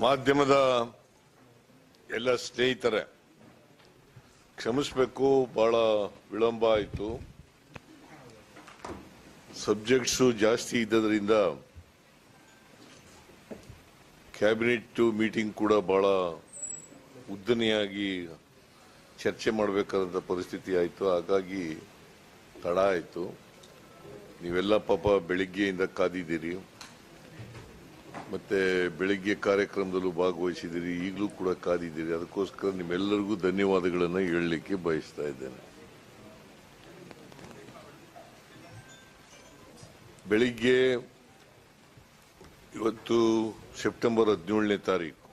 ಮಾಧ್ಯಮದ ಎಲ್ಲ ಸ್ನೇಹಿತರೆ, ಕ್ಷಮಿಸಬೇಕು, ಬಹಳ ವಿಳಂಬ ಆಯಿತು. ಸಬ್ಜೆಕ್ಟ್ಸು ಜಾಸ್ತಿ ಇದ್ದದರಿಂದ ಕ್ಯಾಬಿನೆಟ್ ಮೀಟಿಂಗ್ ಕೂಡ ಬಹಳ ಉದ್ದನೆಯಾಗಿ ಚರ್ಚೆ ಮಾಡಬೇಕಾದಂಥ ಪರಿಸ್ಥಿತಿ ಆಯಿತು. ಹಾಗಾಗಿ ತಡ ಆಯಿತು. ನೀವೆಲ್ಲ ಪಾಪ ಬೆಳಿಗ್ಗೆಯಿಂದ ಕಾದಿದ್ದೀರಿ. ಮತ್ತೆ ಬೆಳಿಗ್ಗೆ ಕಾರ್ಯಕ್ರಮದಲ್ಲೂ ಭಾಗವಹಿಸಿದ್ದೀರಿ, ಈಗಲೂ ಕೂಡ ಕಾದಿದ್ದೀರಿ. ಅದಕ್ಕೋಸ್ಕರ ನಿಮ್ಮೆಲ್ಲರಿಗೂ ಧನ್ಯವಾದಗಳನ್ನು ಹೇಳಲಿಕ್ಕೆ ಬಯಸ್ತಾ ಇದ್ದೇನೆ. ಬೆಳಿಗ್ಗೆ ಇವತ್ತು ಸೆಪ್ಟೆಂಬರ್ ಹದಿನೇಳನೇ ತಾರೀಕು,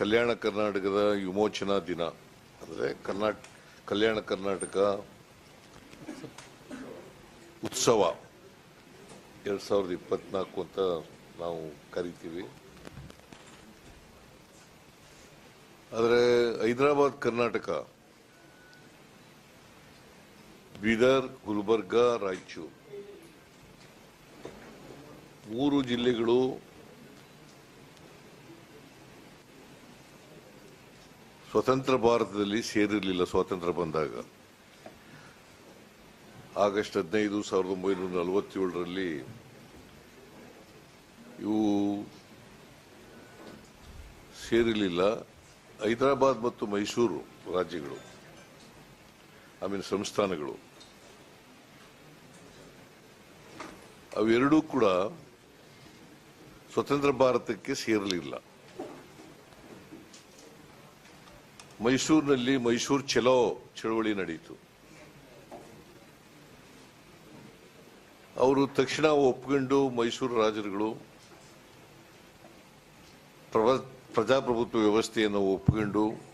ಕಲ್ಯಾಣ ಕರ್ನಾಟಕದ ವಿಮೋಚನಾ ದಿನ. ಅಂದರೆ ಕರ್ನಾಟಕ ಕಲ್ಯಾಣ ಕರ್ನಾಟಕ ಉತ್ಸವ. ಎರಡ್ ಸಾವಿರದ ಇಪ್ಪತ್ನಾಲ್ಕು ಅಂತ ನಾವು ಕರಿತೀವಿ. ಆದರೆ ಹೈದರಾಬಾದ್, ಕರ್ನಾಟಕ, ಬೀದರ್, ಗುಲ್ಬರ್ಗ, ರಾಯಚೂರು ಮೂರು ಜಿಲ್ಲೆಗಳು ಸ್ವತಂತ್ರ ಭಾರತದಲ್ಲಿ ಸೇರಿರಲಿಲ್ಲ, ಸ್ವಾತಂತ್ರ್ಯ ಬಂದಾಗ. ಆಗಸ್ಟ್ ಹದಿನೈದು ಸಾವಿರದ ಒಂಬೈನೂರ ನಲವತ್ತೇಳರಲ್ಲಿ ಇವು ಸೇರಿರಲಿಲ್ಲ. ಹೈದರಾಬಾದ್ ಮತ್ತು ಮೈಸೂರು ರಾಜ್ಯಗಳು ಆಮೇಲೆ ಸಂಸ್ಥಾನಗಳು. ಅವೆರಡೂ ಕೂಡ ಸ್ವತಂತ್ರ ಭಾರತಕ್ಕೆ ಸೇರಲಿಲ್ಲ. ಮೈಸೂರಿನಲ್ಲಿ ಮೈಸೂರು ಚಲೋ ಚಳವಳಿ ನಡೆಯಿತು ಅವರು ತಕ್ಷಣ ಒಪ್ಕೊಂಡು ಮೈಸೂರು ರಾಜರುಗಳು ಪ್ರವ- ಪ್ರಜಾಪ್ರಭುತ್ವ ವ್ಯವಸ್ಥೆಯನ್ನು ಒಪ್ಪಿಕೊಂಡು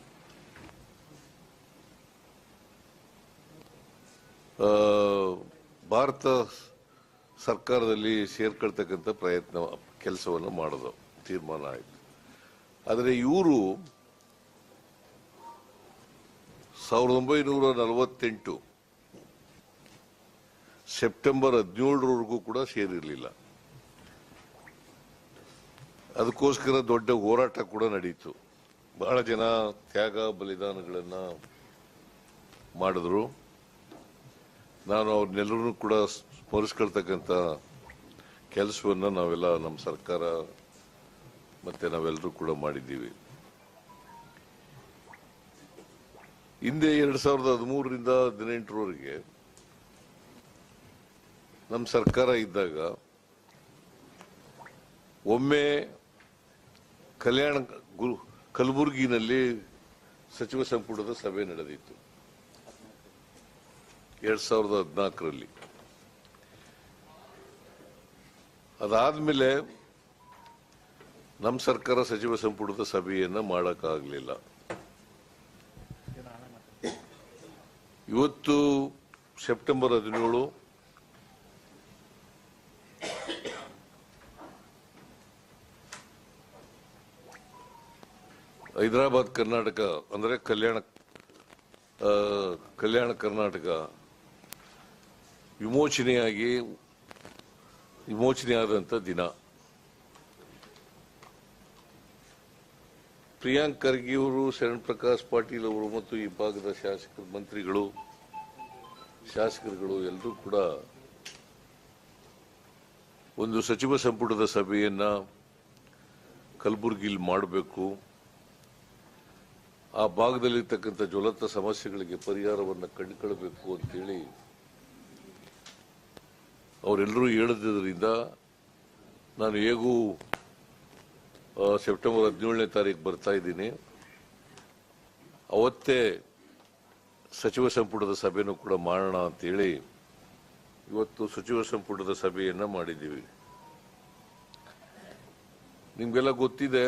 ಭಾರತ ಸರ್ಕಾರದಲ್ಲಿ ಸೇರ್ಕೊಳ್ತಕ್ಕಂಥ ಪ್ರಯತ್ನ, ಕೆಲಸವನ್ನು ಮಾಡೋದು ತೀರ್ಮಾನ ಆಯಿತು. ಆದರೆ ಇವರು ಸಾವಿರದ ಒಂಬೈನೂರ ನಲವತ್ತೆಂಟು ಸೆಪ್ಟೆಂಬರ್ ಹದಿನೇಳರವರೆಗೂ ಕೂಡ ಸೇರಿರಲಿಲ್ಲ. ಅದಕ್ಕೋಸ್ಕರ ದೊಡ್ಡ ಹೋರಾಟ ಕೂಡ ನಡೀತು. ಬಹಳ ಜನ ತ್ಯಾಗ ಬಲಿದಾನಗಳನ್ನು ಮಾಡಿದ್ರು. ನಾನು ಅವ್ರನ್ನೆಲ್ಲರೂ ಕೂಡ ಸ್ಮರಿಸ್ಕೊಳ್ತಕ್ಕಂಥ ಕೆಲಸವನ್ನು ನಾವೆಲ್ಲ ನಮ್ಮ ಸರ್ಕಾರ ಮತ್ತೆ ನಾವೆಲ್ಲರೂ ಕೂಡ ಮಾಡಿದ್ದೀವಿ. ಹಿಂದೆ ಎರಡು ಸಾವಿರದ ಹದಿಮೂರರಿಂದ ಹದಿನೆಂಟರವರೆಗೆ ನಮ್ಮ ಸರ್ಕಾರ ಇದ್ದಾಗ ಒಮ್ಮೆ ಕಲ್ಯಾಣ ಗುರು ಕಲಬುರಗಿನಲ್ಲಿ ಸಚಿವ ಸಂಪುಟದ ಸಭೆ ನಡೆದಿತ್ತು. ಎರಡ್ ಸಾವಿರದ ಹದಿನಾಲ್ಕರಲ್ಲಿ. ಅದಾದ್ಮೇಲೆ ನಮ್ಮ ಸರ್ಕಾರ ಸಚಿವ ಸಂಪುಟದ ಸಭೆಯನ್ನ ಮಾಡಕ್ಕಾಗಲಿಲ್ಲ. ಇವತ್ತು ಸೆಪ್ಟೆಂಬರ್ ಹದಿನೇಳು ಹೈದರಾಬಾದ್ ಕರ್ನಾಟಕ ಅಂದರೆ ಕಲ್ಯಾಣ ಕಲ್ಯಾಣ ಕರ್ನಾಟಕ ವಿಮೋಚನೆಯಾಗಿ ವಿಮೋಚನೆಯಾದಂಥ ದಿನ. ಪ್ರಿಯಾಂಕ್ ಖರ್ಗೆ ಅವರು, ಶರಣ್ ಪ್ರಕಾಶ್ ಪಾಟೀಲ್ ಅವರು ಮತ್ತು ಈ ಭಾಗದ ಶಾಸಕ ಮಂತ್ರಿಗಳು, ಶಾಸಕರುಗಳು ಎಲ್ಲರೂ ಕೂಡ ಒಂದು ಸಚಿವ ಸಂಪುಟದ ಸಭೆಯನ್ನು ಕಲಬುರಗಿಲಿ ಮಾಡಬೇಕು. ಆ ಭಾಗದಲ್ಲಿರ್ತಕ್ಕಂಥ ಜ್ವಲಂತ ಸಮಸ್ಯೆಗಳಿಗೆ ಪರಿಹಾರವನ್ನು ಕಂಡುಕೊಳ್ಬೇಕು ಅಂತೇಳಿ ಅವರೆಲ್ಲರೂ ಹೇಳಿದ್ರಿಂದ ನಾನು ಹೇಗೂ ಸೆಪ್ಟೆಂಬರ್ ಹದಿನೇಳನೇ ತಾರೀಕು ಬರ್ತಾ ಇದ್ದೀನಿ. ಅವತ್ತೇ ಸಚಿವ ಸಂಪುಟದ ಸಭೆನೂ ಕೂಡ ಮಾಡೋಣ ಅಂತೇಳಿ ಇವತ್ತು ಸಚಿವ ಸಂಪುಟದ ಸಭೆಯನ್ನು ಮಾಡಿದ್ದೀವಿ. ನಿಮಗೆಲ್ಲ ಗೊತ್ತಿದೆ,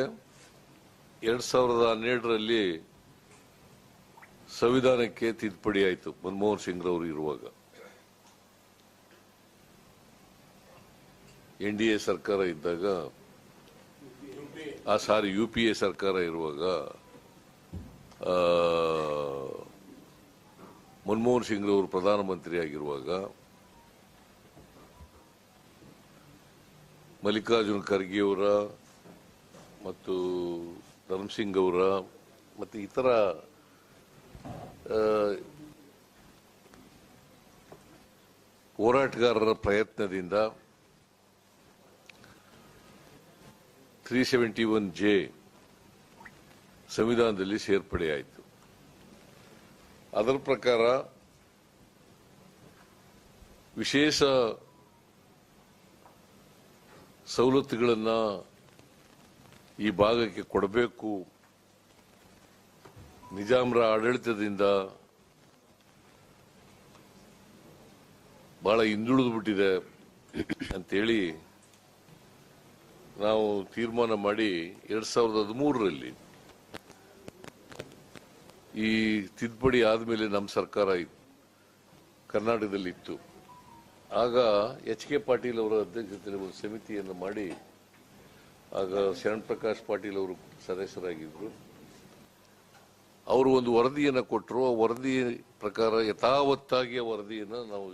ಎರಡು ಸಾವಿರದ ಹನ್ನೆರಡರಲ್ಲಿ ಸಂವಿಧಾನಕ್ಕೆ ತಿದ್ದುಪಡಿ ಆಯಿತು, ಮನಮೋಹನ್ ಸಿಂಗ್ ರವರು ಇರುವಾಗ. ಎನ್ ಡಿ ಎ ಸರ್ಕಾರ ಇದ್ದಾಗ, ಆ ಸಾರಿ ಯು ಪಿ ಎ ಸರ್ಕಾರ ಇರುವಾಗ ಮನಮೋಹನ್ ಸಿಂಗ್ ರವರು ಪ್ರಧಾನಮಂತ್ರಿ ಆಗಿರುವಾಗ, ಮಲ್ಲಿಕಾರ್ಜುನ್ ಖರ್ಗೆ ಅವರ ಮತ್ತು ಧರ್ಮಸಿಂಗ್ ಅವರ ಮತ್ತು ಇತರ ಹೋರಾಟಗಾರರ ಪ್ರಯತ್ನದಿಂದ ತ್ರೀ ಸೆವೆಂಟಿ ಒನ್ ಜೆ ಸಂವಿಧಾನದಲ್ಲಿ ಸೇರ್ಪಡೆಯಾಯಿತು. ಅದರ ಪ್ರಕಾರ ವಿಶೇಷ ಸವಲತ್ತುಗಳನ್ನು ಈ ಭಾಗಕ್ಕೆ ಕೊಡಬೇಕು ನಿಜಾಮರ ಆಡಳಿತದಿಂದ ಬಹಳ ಹಿಂದುಳಿದು ಬಿಟ್ಟಿದೆ ಅಂತೇಳಿ ನಾವು ತೀರ್ಮಾನ ಮಾಡಿ ಎರಡ್ ಸಾವಿರದ ಹದಿಮೂರರಲ್ಲಿ ಈ ತಿದ್ದುಪಡಿ ಆದಮೇಲೆ ನಮ್ಮ ಸರ್ಕಾರ ಕರ್ನಾಟಕದಲ್ಲಿ ಇತ್ತು ಆಗ ಎಚ್ ಕೆ ಪಾಟೀಲ್ ಅವರ ಅಧ್ಯಕ್ಷತೆಯಲ್ಲಿ ಒಂದು ಸಮಿತಿಯನ್ನು ಮಾಡಿ ಆಗ ಶರಣ್ ಪ್ರಕಾಶ್ ಪಾಟೀಲ್ ಅವರು ಸದಸ್ಯರಾಗಿದ್ದರು. ಅವರು ಒಂದು ವರದಿಯನ್ನು ಕೊಟ್ಟರು ಆ ವರದಿ ಪ್ರಕಾರ ಯಥಾವತ್ತಾಗಿ ಆ ವರದಿಯನ್ನು ನಾವು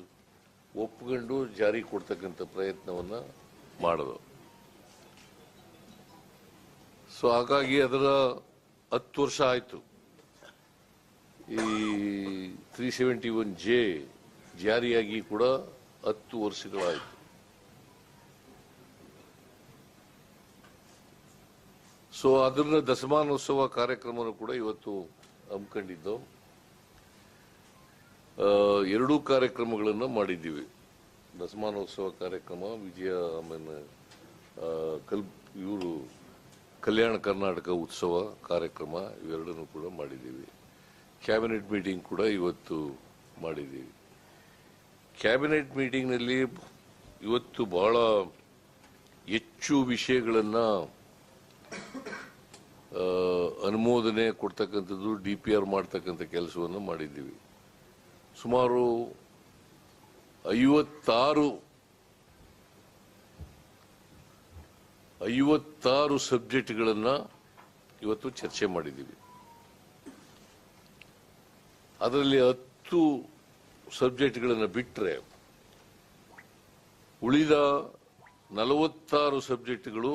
ಒಪ್ಪಿಕೊಂಡು ಜಾರಿ ಕೊಡ್ತಕ್ಕಂಥ ಪ್ರಯತ್ನವನ್ನು ಮಾಡಿದ್ರು ಸೊ ಹಾಗಾಗಿ ಅದರ ಹತ್ತು ವರ್ಷ ಆಯಿತು. ಈ ತ್ರೀ ಸೆವೆಂಟಿ ಒನ್ ಜೆ ಜಾರಿಯಾಗಿ ಕೂಡ ಹತ್ತು ವರ್ಷಗಳಾಯಿತು. ಸೊ ಅದನ್ನ ದಶಮಾನೋತ್ಸವ ಕಾರ್ಯಕ್ರಮನೂ ಕೂಡ ಇವತ್ತು ಹಮ್ಮಿಕೊಂಡಿದ್ದು. ಎರಡೂ ಕಾರ್ಯಕ್ರಮಗಳನ್ನು ಮಾಡಿದ್ದೀವಿ. ದಸಮಾನೋತ್ಸವ ಕಾರ್ಯಕ್ರಮ, ವಿಜಯ, ಆಮೇಲೆ ಕಲ್, ಇವರು ಕಲ್ಯಾಣ ಕರ್ನಾಟಕ ಉತ್ಸವ ಕಾರ್ಯಕ್ರಮ, ಇವೆರಡನ್ನು ಕೂಡ ಮಾಡಿದ್ದೀವಿ. ಕ್ಯಾಬಿನೆಟ್ ಮೀಟಿಂಗ್ ಕೂಡ ಇವತ್ತು ಮಾಡಿದ್ದೀವಿ. ಕ್ಯಾಬಿನೆಟ್ ಮೀಟಿಂಗ್ನಲ್ಲಿ ಇವತ್ತು ಬಹಳ ಹೆಚ್ಚು ವಿಷಯಗಳನ್ನು ಅನುಮೋದನೆ ಕೊಡ್ತಕ್ಕಂಥದ್ದು ಡಿ ಪಿ ಆರ್ ಮಾಡ್ತಕ್ಕಂಥ ಕೆಲಸವನ್ನು ಮಾಡಿದ್ದೀವಿ. ಸುಮಾರು ಐವತ್ತಾರು ಐವತ್ತಾರು ಸಬ್ಜೆಕ್ಟ್ಗಳನ್ನು ಇವತ್ತು ಚರ್ಚೆ ಮಾಡಿದ್ದೀವಿ. ಅದರಲ್ಲಿ ಹತ್ತು ಸಬ್ಜೆಕ್ಟ್ಗಳನ್ನು ಬಿಟ್ಟರೆ ಉಳಿದ ನಲವತ್ತಾರು ಸಬ್ಜೆಕ್ಟ್ಗಳು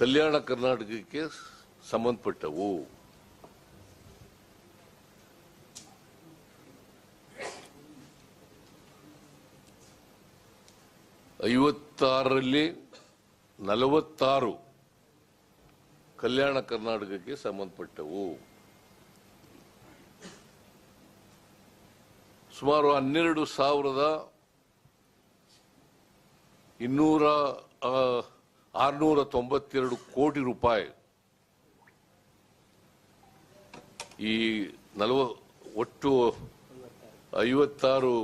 ಕಲ್ಯಾಣ ಕರ್ನಾಟಕಕ್ಕೆ ಸಂಬಂಧಪಟ್ಟವು. ಐವತ್ತಾರರಲ್ಲಿ ನಲವತ್ತಾರು ಕಲ್ಯಾಣ ಕರ್ನಾಟಕಕ್ಕೆ ಸಂಬಂಧಪಟ್ಟವು. ಸುಮಾರು ಹನ್ನೆರಡು ಸಾವಿರದ ಇನ್ನೂರ ಆರ್ನೂರ ತೊಂಬತ್ತೆರಡು ಕೋಟಿ ರೂಪಾಯಿ. ಈ ನಲವ, ಒಟ್ಟು ಐವತ್ತಾರು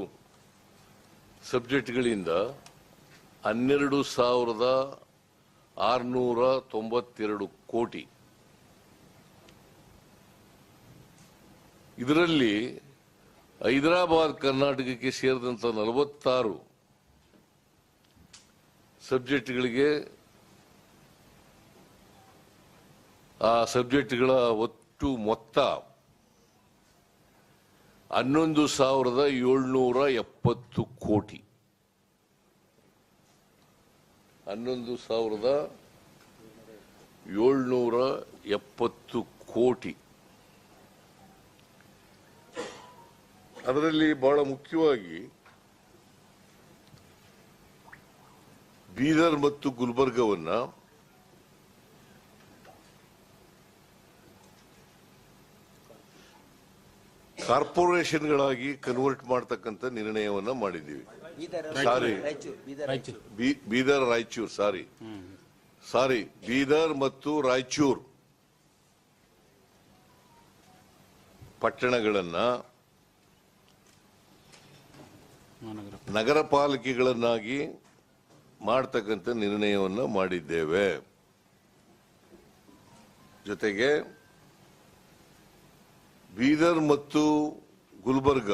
ಸಬ್ಜೆಕ್ಟ್ಗಳಿಂದ ಹನ್ನೆರಡು ಸಾವಿರದ ಆರುನೂರ ತೊಂಬತ್ತೆರಡು ಕೋಟಿ. ಇದರಲ್ಲಿ ಹೈದರಾಬಾದ್, ಕರ್ನಾಟಕಕ್ಕೆ ಸೇರಿದಂಥ ನಲವತ್ತಾರು ಸಬ್ಜೆಕ್ಟ್ಗಳಿಗೆ ಆ ಸಬ್ಜೆಕ್ಟ್ಗಳ ಒಟ್ಟು ಮೊತ್ತ ಹನ್ನೊಂದು ಸಾವಿರದ ಏಳ್ನೂರ ಎಪ್ಪತ್ತು ಕೋಟಿ. ಹನ್ನೊಂದು ಸಾವಿರದ ಏಳ್ನೂರ ಎಪ್ಪತ್ತು ಕೋಟಿ. ಅದರಲ್ಲಿ ಬಹಳ ಮುಖ್ಯವಾಗಿ ಬೀದರ್ ಮತ್ತು ಗುಲ್ಬರ್ಗವನ್ನ ಕಾರ್ಪೊರೇಷನ್ಗಳಾಗಿ ಕನ್ವರ್ಟ್ ಮಾಡ್ತಕ್ಕಂಥ ನಿರ್ಣಯವನ್ನ ಮಾಡಿದ್ದೀವಿ. ಬೀದರ್ ಸಾರಿ. ಬೀದರ್ ರಾಯಚೂರು. ಬೀ- ಬೀದರ್ ರಾಯಚೂರು ಸಾರಿ. ಸಾರಿ ಬೀದರ್ ಮತ್ತು ರಾಯಚೂರು ಪಟ್ಟಣಗಳನ್ನ ನಗರ ಪಾಲಿಕೆಗಳನ್ನಾಗಿ ಮಾಡ್ತಕ್ಕಂಥ ನಿರ್ಣಯವನ್ನು ಮಾಡಿದ್ದೇವೆ. ಜೊತೆಗೆ ಬೀದರ್ ಮತ್ತು ಗುಲ್ಬರ್ಗ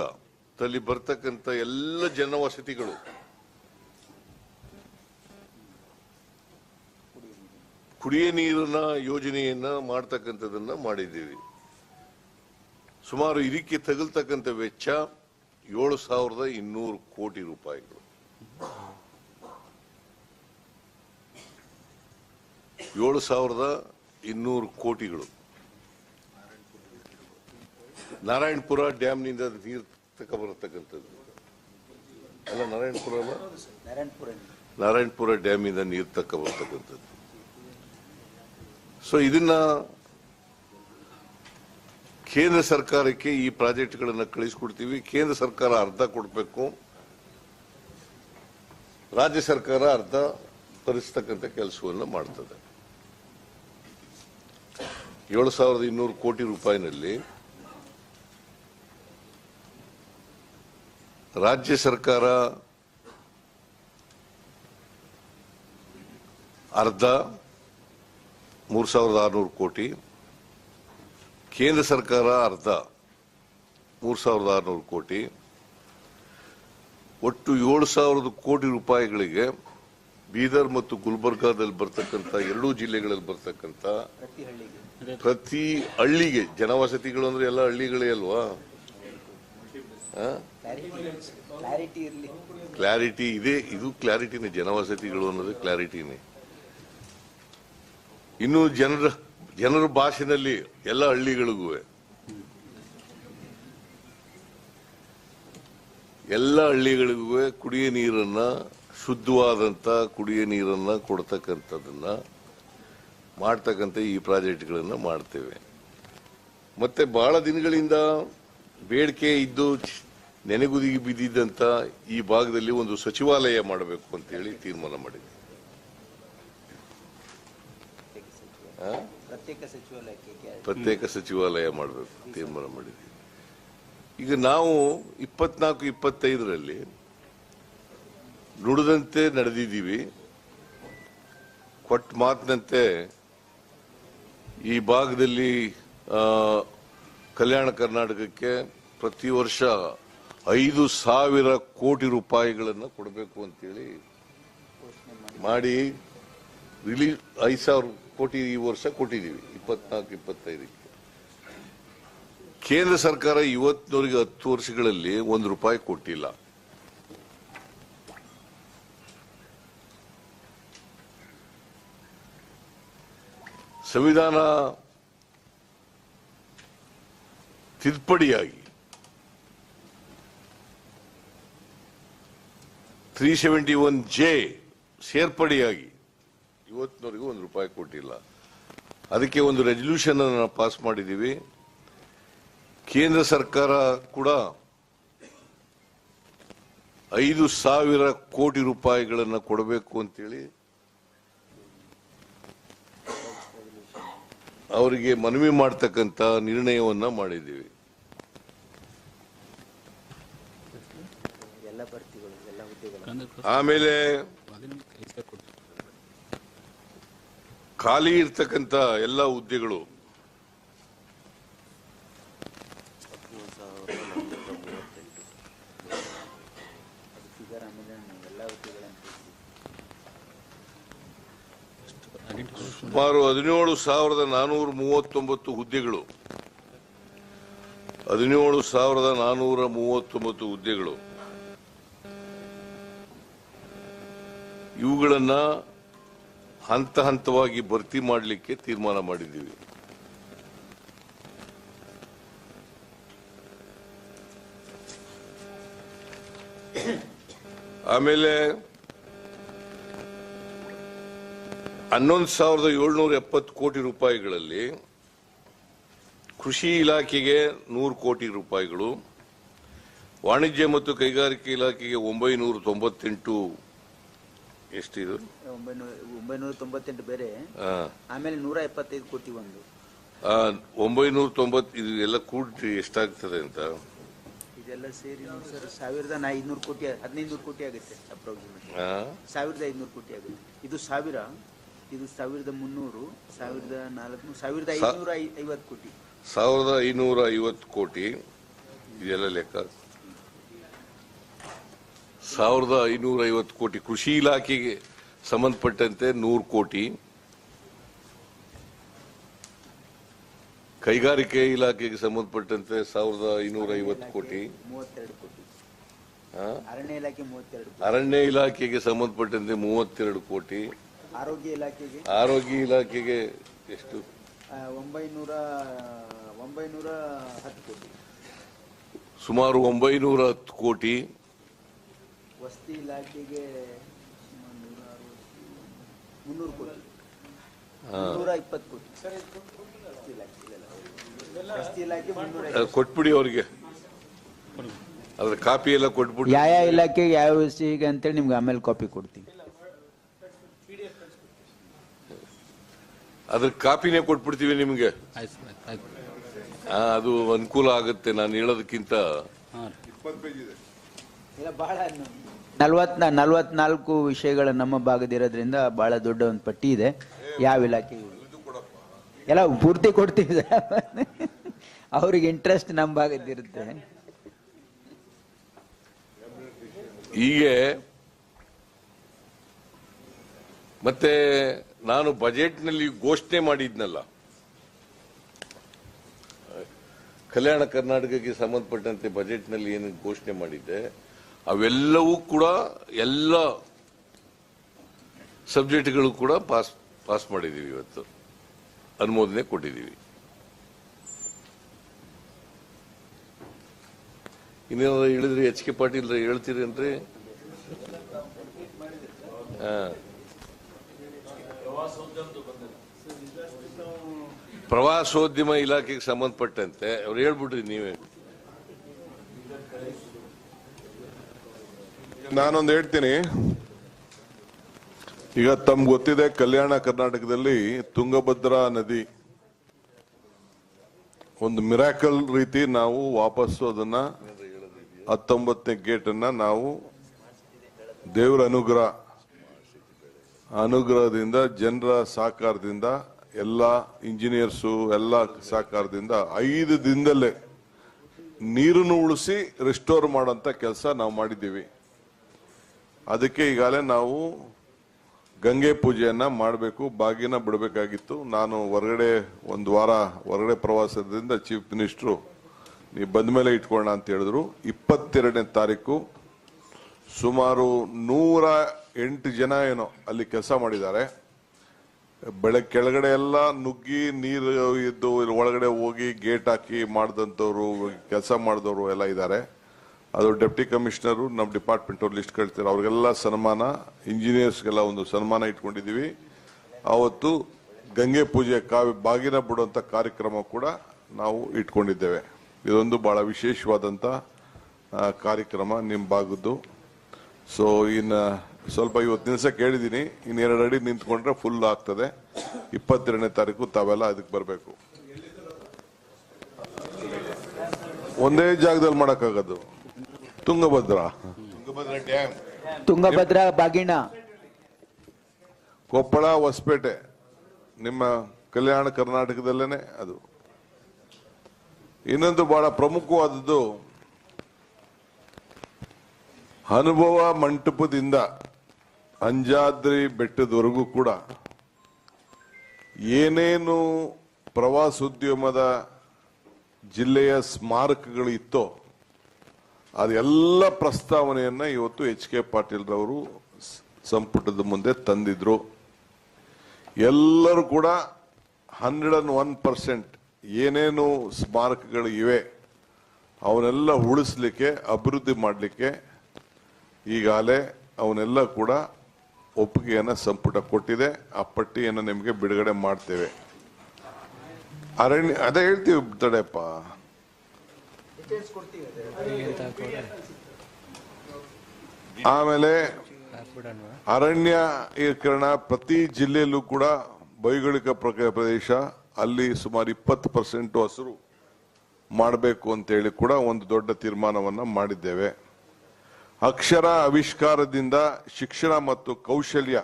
ತಲ್ಲಿ ಬರ್ತಕ್ಕಂಥ ಎಲ್ಲ ಜನವಸತಿಗಳು. ಕುಡಿಯ ನೀರಿನ ಯೋಜನೆಯನ್ನ ಮಾಡ್ತಕ್ಕಂಥದನ್ನ ಮಾಡಿದ್ದೀವಿ. ಸುಮಾರು ಇದಕ್ಕೆ ತಗಲ್ತಕ್ಕಂಥ ವೆಚ್ಚ ಏಳು ಸಾವಿರದ ಇನ್ನೂರು ಕೋಟಿ ರೂಪಾಯಿಗಳು. ಏಳು ಸಾವಿರದ ಇನ್ನೂರು ಕೋಟಿಗಳು. ನಾರಾಯಣಪುರ ಡ್ಯಾಮ್ನಿಂದ ನೀರು ತಗೊಬರತಕ್ಕಂಥದ್ದು ಅಲ್ಲ, ನಾರಾಯಣಪುರ ನಾರಾಯಣಪುರ ಡ್ಯಾಮಿಂದ ನೀರು ತಕ್ಕ ಬರ್ತಕ್ಕಂಥದ್ದು. ಸೊ ಇದನ್ನ ಕೇಂದ್ರ ಸರ್ಕಾರಕ್ಕೆ ಈ ಪ್ರಾಜೆಕ್ಟ್ಗಳನ್ನು ಕಳಿಸ್ಕೊಡ್ತೀವಿ. ಕೇಂದ್ರ ಸರ್ಕಾರ ಅರ್ಧ ಕೊಡಬೇಕು. ರಾಜ್ಯ ಸರ್ಕಾರ ಅರ್ಧ ಭರಿಸ್ತಕ್ಕಂಥ ಕೆಲಸವನ್ನು ಮಾಡ್ತದೆ. ಏಳು ಸಾವಿರದ ಇನ್ನೂರು ಕೋಟಿ ರೂಪಾಯಿನಲ್ಲಿ ರಾಜ್ಯ ಸರ್ಕಾರ ಅರ್ಧ ಮೂರು ಸಾವಿರದ ಆರುನೂರು ಕೋಟಿ, ಕೇಂದ್ರ ಸರ್ಕಾರ ಅರ್ಧ ಮೂರು ಸಾವಿರದ ಆರುನೂರು ಕೋಟಿ, ಒಟ್ಟು ಏಳು ಸಾವಿರದ ಕೋಟಿ ರೂಪಾಯಿಗಳಿಗೆ ಬೀದರ್ ಮತ್ತು ಗುಲ್ಬರ್ಗಾದಲ್ಲಿ ಬರ್ತಕ್ಕಂಥ ಎರಡೂ ಜಿಲ್ಲೆಗಳಲ್ಲಿ ಬರ್ತಕ್ಕಂಥ ಪ್ರತಿ ಹಳ್ಳಿಗೆ, ಜನವಸತಿಗಳು ಅಂದ್ರೆ ಎಲ್ಲ ಹಳ್ಳಿಗಳೇ ಅಲ್ವಾ? ಕ್ಲಾರಿಟಿ ಇದೆ, ಇದು ಕ್ಲಾರಿಟಿನೇ ಜನವಸತಿಗಳು ಅನ್ನೋದು ಕ್ಲಾರಿಟಿನೇ ಇನ್ನು ಜನರ ಜನರ ಭಾಷೆನಲ್ಲಿ ಎಲ್ಲ ಹಳ್ಳಿಗಳಿಗೂ ಎಲ್ಲ ಹಳ್ಳಿಗಳಿಗೂ ಕುಡಿಯ ನೀರನ್ನ, ಶುದ್ಧವಾದಂತ ಕುಡಿಯ ನೀರನ್ನ ಕೊಡ್ತಕ್ಕಂಥದ್ದನ್ನ ಮಾಡ್ತಕ್ಕಂಥ ಈ ಪ್ರಾಜೆಕ್ಟ್ಗಳನ್ನು ಮಾಡ್ತೇವೆ. ಮತ್ತೆ ಬಹಳ ದಿನಗಳಿಂದ ಬೇಡಿಕೆ ಇದ್ದು ನೆನೆಗುದಿಗೆ ಬಿದ್ದಿದ್ದಂತ ಈ ಭಾಗದಲ್ಲಿ ಒಂದು ಸಚಿವಾಲಯ ಮಾಡಬೇಕು ಅಂತ ಹೇಳಿ ತೀರ್ಮಾನ ಮಾಡಿದೆ? ಪ್ರತ್ಯೇಕ ಸಚಿವಾಲಯ ಮಾಡಬೇಕು ತೀರ್ಮಾನ ಮಾಡಿದೆ. ಈಗ ನಾವು ಇಪ್ಪತ್ನಾಲ್ಕು ಇಪ್ಪತ್ತೈದರಲ್ಲಿ ನುಡಿದಂತೆ ನಡೆದಿದ್ದೀವಿ. ಕೊಟ್ಟ ಮಾತಿನಂತೆ ಈ ಭಾಗದಲ್ಲಿ ಕಲ್ಯಾಣ ಕರ್ನಾಟಕಕ್ಕೆ ಪ್ರತಿ ವರ್ಷ ಐದು ಸಾವಿರ ಕೋಟಿ ರೂಪಾಯಿಗಳನ್ನು ಕೊಡಬೇಕು ಅಂತೇಳಿ ಮಾಡಿ ರಿಲೀಸ್, ಐದು ಸಾವಿರ ಕೋಟಿ ಈ ವರ್ಷ ಕೊಟ್ಟಿದ್ದೀವಿ, ಇಪ್ಪತ್ನಾಲ್ಕು, ಇಪ್ಪತ್ತೈದಕ್ಕೆ. ಕೇಂದ್ರ ಸರ್ಕಾರ ಇವತ್ತಿನವರೆಗೆ ಹತ್ತು ವರ್ಷಗಳಲ್ಲಿ ಒಂದು ರೂಪಾಯಿ ಕೊಟ್ಟಿಲ್ಲ. ಸಂವಿಧಾನ ತಿದ್ದುಪಡಿಯಾಗಿ ತ್ರೀ ಸೆವೆಂಟಿ ಒನ್ ಜೆ ಸೇರ್ಪಡೆಯಾಗಿ. ಇವತ್ತಿನವರೆಗೂ ಒಂದು ರೂಪಾಯಿ ಕೊಟ್ಟಿಲ್ಲ. ಅದಕ್ಕೆ ಒಂದು ರೆಸಲ್ಯೂಷನ್ ಅನ್ನು ಪಾಸ್ ಮಾಡಿದ್ದೀವಿ. ಕೇಂದ್ರ ಸರ್ಕಾರ ಕೂಡ ಐದು ಸಾವಿರ ಕೋಟಿ ರೂಪಾಯಿಗಳನ್ನು ಕೊಡಬೇಕು ಅಂತೇಳಿ ಅವರಿಗೆ ಮನವಿ ಮಾಡ್ತಕ್ಕಂಥ ನಿರ್ಣಯವನ್ನ ಮಾಡಿದ್ದೀವಿ ಎಲ್ಲ ಭರ್ತಿಗಳು ಎಲ್ಲ ಹುದ್ದೆಗಳು ಆಮೇಲೆ ಖಾಲಿ ಇರ್ತಕ್ಕಂಥ ಎಲ್ಲ ಹುದ್ದೆಗಳು ಸುಮಾರು ಹದಿನೇಳು ಸಾವಿರದ ನಾನೂರ ಮೂವತ್ತೊಂಬತ್ತು ಹುದ್ದೆಗಳು. ಹದಿನೇಳು ಸಾವಿರದ ನಾನೂರ ಮೂವತ್ತೊಂಬತ್ತು ಹುದ್ದೆಗಳು. ಇವುಗಳನ್ನ ಹಂತ ಹಂತವಾಗಿ ಭರ್ತಿ ಮಾಡಲಿಕ್ಕೆ ತೀರ್ಮಾನ ಮಾಡಿದ್ದೀವಿ. ಆಮೇಲೆ ಹನ್ನೊಂದು ಸಾವಿರದ ಏಳ್ನೂರ ಎಪ್ಪತ್ತು ಕೋಟಿ ರೂಪಾಯಿಗಳಲ್ಲಿ ಕೃಷಿ ಇಲಾಖೆಗೆ ನೂರು ಕೋಟಿ ರೂಪಾಯಿಗಳು, ವಾಣಿಜ್ಯ ಮತ್ತು ಕೈಗಾರಿಕೆ ಇಲಾಖೆಗೆ ಒಂಬೈನೂರ ತೊಂಬತ್ತೆಂಟು ಎಷ್ಟಿದು? ಒಂಬೈನೂರ ಒಂಬೈನೂರ ತೊಂಬತ್ತೆಂಟು ಬೇರೆ. ಆಮೇಲೆ ನೂರ ಎಪ್ಪತ್ತೈದು ಕೋಟಿ ಒಂದು. ಒಂಬೈನೂರ ತೊಂಬತ್ ಇದು ಎಲ್ಲ ಕೂಡಿ ಎಷ್ಟಾಗ್ತದೆ ಅಂತ? ಇದೆಲ್ಲ ಸೇರಿ ನೋಡಿ ಸರ್ ಸಾವಿರದ ನಾ ಐದ್ನೂರು ಕೋಟಿ ಹದಿನೈದು ಕೋಟಿ ಆಗುತ್ತೆ ಅಪ್ರಾಕ್ಸಿಮೇಟ್? ಸಾವಿರದ ಐದ್ನೂರು ಕೋಟಿ ಆಗುತ್ತೆ. ಇದು ಸಾವಿರ ಇದು ಸಾವಿರದ ಮುನ್ನೂರು ಸಾವಿರದ ನಾಲ್ಕು ಸಾವಿರದ ಐನೂರ ಐವತ್ತು ಕೋಟಿ. ಸಾವಿರದ ಐನೂರ ಐವತ್ತು ಕೋಟಿ. ಇದೆಲ್ಲ ಲೆಕ್ಕ? ಸಾವಿರದ ಐನೂರ ಐವತ್ತು ಕೋಟಿ ಕೃಷಿ ಇಲಾಖೆಗೆ ಸಂಬಂಧಪಟ್ಟಂತೆ ನೂರು ಕೋಟಿ. ಕೈಗಾರಿಕೆ ಇಲಾಖೆಗೆ ಸಂಬಂಧಪಟ್ಟಂತೆ ಸಾವಿರದ ಐನೂರ ಐವತ್ತು ಕೋಟಿ. ಅರಣ್ಯ ಇಲಾಖೆಗೆ ಸಂಬಂಧಪಟ್ಟಂತೆ ಮೂವತ್ತೆರಡು ಕೋಟಿ. ಆರೋಗ್ಯ ಇಲಾಖೆಗೆ? ಆರೋಗ್ಯ ಇಲಾಖೆಗೆ ಎಷ್ಟು? ಒಂಬೈನೂರ ಒಂಬೈನೂರ ಹತ್ತು ಕೋಟಿ. ಸುಮಾರು ಒಂಬೈನೂರ ಹತ್ತು ಕೋಟಿ. ವಸತಿ ಇಲಾಖೆಗೆ ಮುನ್ನೂರು ಕೋಟಿ. ಮುನ್ನೂರ ಇಪ್ಪತ್ತು ಕೋಟಿ. ವಸತಿ ಇಲಾಖೆ ಇಲ್ಲ, ಇಲ್ಲ. ವಸತಿ ಇಲಾಖೆ ಮುನ್ನೂರ ಕೊಟ್ಬಿಡಿ ಅವ್ರಿಗೆ. ಅದ್ರ ಕಾಪಿ ಎಲ್ಲ ಕೊಟ್ಬಿಡಿ. ಯಾವ ಯಾವ ಇಲಾಖೆಗೆ ಯಾವ ವಸತಿಗೆ ಅಂತೇಳಿ ನಿಮ್ಗೆ ಆಮೇಲೆ ಕಾಪಿ ಕೊಡ್ತೀನಿ. ಅದ್ರ ಕಾಪಿನೇ ಕೊಟ್ಬಿಡ್ತೀವಿ ನಿಮ್ಗೆ. ಅದು ಅನುಕೂಲ ಆಗುತ್ತೆ. ನಾನು ಹೇಳೋದಕ್ಕಿಂತ ಹಾಂ. ನಲ್ವತ್ ನಲ್ವತ್ನಾಲ್ಕು ವಿಷಯಗಳ ನಮ್ಮ ಭಾಗದಿರೋದ್ರಿಂದ ಬಹಳ ದೊಡ್ಡ ಒಂದು ಪಟ್ಟಿ ಇದೆ. ಯಾವ ಇಲಾಖೆ? ಎಲ್ಲ ಪೂರ್ತಿ ಕೊಡ್ತೀವಿ. ಅವ್ರಿಗೆ ಇಂಟ್ರೆಸ್ಟ್ ನಮ್ಮ ಭಾಗದಿರುತ್ತೆ ಹೀಗೆ ಮತ್ತೆ ನಾನು ಬಜೆಟ್ನಲ್ಲಿ ಘೋಷಣೆ ಮಾಡಿದ್ನಲ್ಲ. ಕಲ್ಯಾಣ ಕರ್ನಾಟಕಕ್ಕೆ ಸಂಬಂಧಪಟ್ಟಂತೆ ಬಜೆಟ್ನಲ್ಲಿ ಏನು ಘೋಷಣೆ ಮಾಡಿದ್ದೆ? ಅವೆಲ್ಲವೂ ಕೂಡ ಎಲ್ಲ ಸಬ್ಜೆಕ್ಟ್ಗಳು ಕೂಡ ಪಾಸ್ ಪಾಸ್ ಮಾಡಿದ್ದೀವಿ ಇವತ್ತು. ಅನುಮೋದನೆ ಕೊಟ್ಟಿದ್ದೀವಿ ಇನ್ನೇನಾದ್ರು ಹೇಳಿದ್ರೆ ಎಚ್ ಕೆ ಪಾಟೀಲ್ ಹೇಳ್ತೀರಿ ಅಂದ್ರೆ. ಪ್ರವಾಸೋದ್ಯಮ ಇಲಾಖೆಗೆ ಸಂಬಂಧಪಟ್ಟಂತೆ. ಅವ್ರು ಹೇಳ್ಬಿಟ್ರಿ ನೀವೇ. ನಾನೊಂದು ಹೇಳ್ತೀನಿ. ಈಗ ತಮ್ಗೆ ಗೊತ್ತಿದೆ ಕಲ್ಯಾಣ ಕರ್ನಾಟಕದಲ್ಲಿ ತುಂಗಭದ್ರಾ ನದಿ ಒಂದು ಮಿರಾಕಲ್ ರೀತಿ ನಾವು ವಾಪಸ್ಸು ಅದನ್ನ ಹತ್ತೊಂಬತ್ತನೇ ಗೇಟನ್ನು ನಾವು ದೇವರ ಅನುಗ್ರಹ, ಅನುಗ್ರಹದಿಂದ, ಜನರ ಸಹಕಾರದಿಂದ, ಎಲ್ಲ ಇಂಜಿನಿಯರ್ಸು, ಎಲ್ಲ ಸಹಕಾರದಿಂದ ಐದು ದಿನದಲ್ಲೇ ನೀರನ್ನು ಉಳಿಸಿ ರಿಸ್ಟೋರ್ ಮಾಡೋಂಥ ಕೆಲಸ ನಾವು ಮಾಡಿದ್ದೀವಿ. ಅದಕ್ಕೆ ಈಗಾಗಲೇ ನಾವು ಗಂಗೆ ಪೂಜೆಯನ್ನ ಮಾಡಬೇಕು ಬಾಗಿನ ಬಿಡಬೇಕಾಗಿತ್ತು. ನಾನು ಹೊರಗಡೆ ಒಂದು ವಾರ ಹೊರಗಡೆ ಪ್ರವಾಸದಿಂದ ಚೀಫ್ ಮಿನಿಸ್ಟ್ರು, ನೀವು ಬಂದ ಮೇಲೆ ಇಟ್ಕೊಳ್ಳೋಣ ಅಂತ ಹೇಳಿದ್ರು. ಇಪ್ಪತ್ತೆರಡನೇ ತಾರೀಕು ಸುಮಾರು ನೂರ ಎಂಟು ಜನ ಏನೋ ಅಲ್ಲಿ ಕೆಲಸ ಮಾಡಿದ್ದಾರೆ. ಬೆಳಗ್ಗೆ ಕೆಳಗಡೆ ಎಲ್ಲ ನುಗ್ಗಿ ನೀರು ಇದ್ದು ಒಳಗಡೆ ಹೋಗಿ ಗೇಟ್ ಹಾಕಿ ಮಾಡಿದಂಥವ್ರು, ಕೆಲಸ ಮಾಡಿದವರು ಎಲ್ಲ ಇದ್ದಾರೆ. ಅದು ಡೆಪ್ಟಿ ಕಮಿಷನರು ನಮ್ಮ ಡಿಪಾರ್ಟ್ಮೆಂಟ್ ಅವ್ರು ಲಿಸ್ಟ್ ಕಳ್ತಾರೆ ಅವ್ರಿಗೆಲ್ಲ ಸನ್ಮಾನ, ಇಂಜಿನಿಯರ್ಸ್ಗೆಲ್ಲ ಒಂದು ಸನ್ಮಾನ ಇಟ್ಕೊಂಡಿದ್ದೀವಿ. ಅವತ್ತು ಗಂಗೆ ಪೂಜೆ ಕಾವಿ ಬಾಗಿನ ಬಿಡುವಂಥ ಕಾರ್ಯಕ್ರಮ ಕೂಡ ನಾವು ಇಟ್ಕೊಂಡಿದ್ದೇವೆ. ಇದೊಂದು ಬಹಳ ವಿಶೇಷವಾದಂಥ ಕಾರ್ಯಕ್ರಮ ನಿಮ್ಮ ಭಾಗದ್ದು ಸೊ ಇನ್ನು ಸ್ವಲ್ಪ ಇವತ್ತು ನಿಲ್ಸ ಕೇಳಿದ್ದೀನಿ. ಇನ್ನೆರಡು ಅಡಿ ನಿಂತ್ಕೊಂಡ್ರೆ ಫುಲ್ ಆಗ್ತದೆ. ಇಪ್ಪತ್ತೆರಡನೇ ತಾರೀಕು ತಾವೆಲ್ಲ ಅದಕ್ಕೆ ಬರಬೇಕು. ಒಂದೇ ಜಾಗದಲ್ಲಿ ಮಾಡೋಕ್ಕಾಗೋದು. ತುಂಗಭದ್ರಾ. ತುಂಗಭದ್ರಾ ಡ್ಯಾಮ್ ತುಂಗಭದ್ರಾ ಬಾಗಿಣ. ಕೊಪ್ಪಳ ಹೊಸಪೇಟೆ. ನಿಮ್ಮ ಕಲ್ಯಾಣ ಕರ್ನಾಟಕದಲ್ಲೇನೆ ಅದು. ಇನ್ನೊಂದು ಬಹಳ ಪ್ರಮುಖವಾದದ್ದು ಅನುಭವ ಮಂಟಪದಿಂದ ಅಂಜಾದ್ರಿ ಬೆಟ್ಟದವರೆಗೂ ಕೂಡ ಏನೇನು ಪ್ರವಾಸೋದ್ಯಮದ ಜಿಲ್ಲೆಯ ಸ್ಮಾರಕಗಳು ಇತ್ತೋ ಅದೆಲ್ಲ ಪ್ರಸ್ತಾವನೆಯನ್ನ ಇವತ್ತು ಎಚ್ ಕೆ ಪಾಟೀಲ್ ರವರು ಸಂಪುಟದ ಮುಂದೆ ತಂದಿದ್ರು. ಎಲ್ಲರೂ ಕೂಡ ಹಂಡ್ರೆಡ್ ಅಂಡ್ ಒನ್ ಪರ್ಸೆಂಟ್ ಏನೇನು ಸ್ಮಾರಕಗಳು ಇವೆ, ಅವನ್ನೆಲ್ಲ ಉಳಿಸ್ಲಿಕ್ಕೆ, ಅಭಿವೃದ್ಧಿ ಮಾಡಲಿಕ್ಕೆ ಈಗಾಗಲೇ ಅವನ್ನೆಲ್ಲ ಕೂಡ ಒಪ್ಪಿಗೆಯನ್ನು ಸಂಪುಟ ಕೊಟ್ಟಿದೆ. ಆ ಪಟ್ಟಿಯನ್ನು ನಿಮಗೆ ಬಿಡುಗಡೆ ಮಾಡ್ತೇವೆ. ಅರಣ್ಯ, ಅದೇ ಹೇಳ್ತೀವಿ ತಡೆಯಪ್ಪ. ಆಮೇಲೆ ಅರಣ್ಯೀಕರಣ ಪ್ರತಿ ಜಿಲ್ಲೆಯಲ್ಲೂ ಕೂಡ ಭೌಗೋಳಿಕ ಪ್ರ- ಪ್ರದೇಶ ಅಲ್ಲಿ ಸುಮಾರು ಇಪ್ಪತ್ತು ಪರ್ಸೆಂಟ್ ಹಸಿರು ಮಾಡಬೇಕು ಅಂತೇಳಿ ಕೂಡ ಒಂದು ದೊಡ್ಡ ತೀರ್ಮಾನವನ್ನು ಮಾಡಿದ್ದೇವೆ. ಅಕ್ಷರ ಆವಿಷ್ಕಾರದಿಂದ ಶಿಕ್ಷಣ ಮತ್ತು ಕೌಶಲ್ಯ